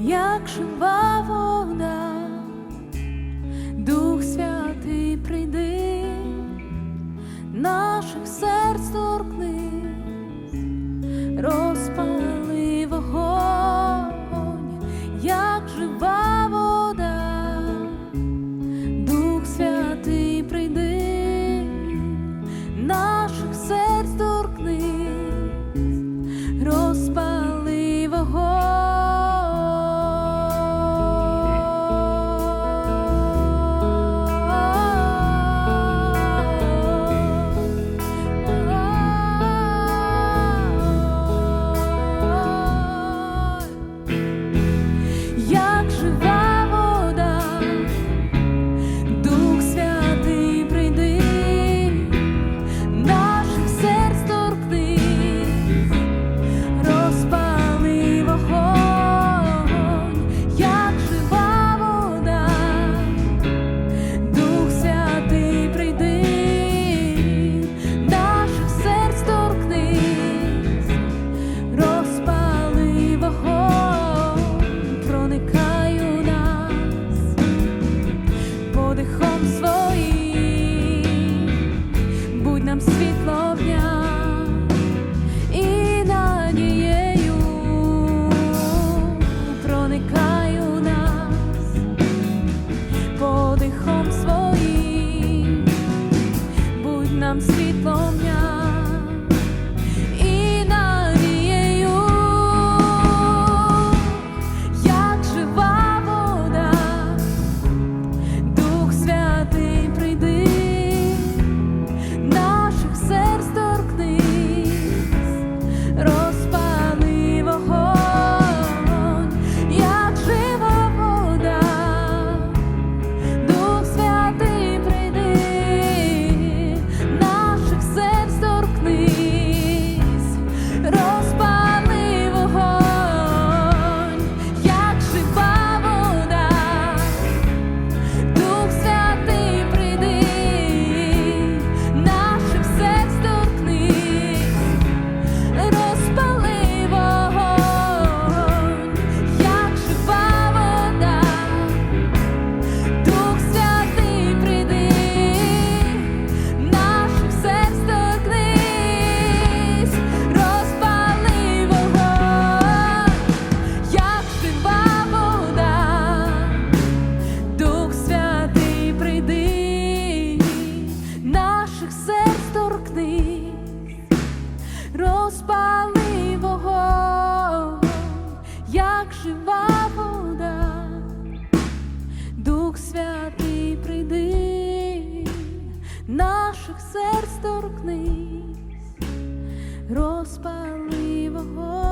як жива вода, Дух Святий прийди, наших серць торкнись, розпали вогонь, як жива. нам світлом. наших серць торкнись, розпали вогонь, як жива вода, Дух Святий прийди, наших серць торкнись, розпали вогонь.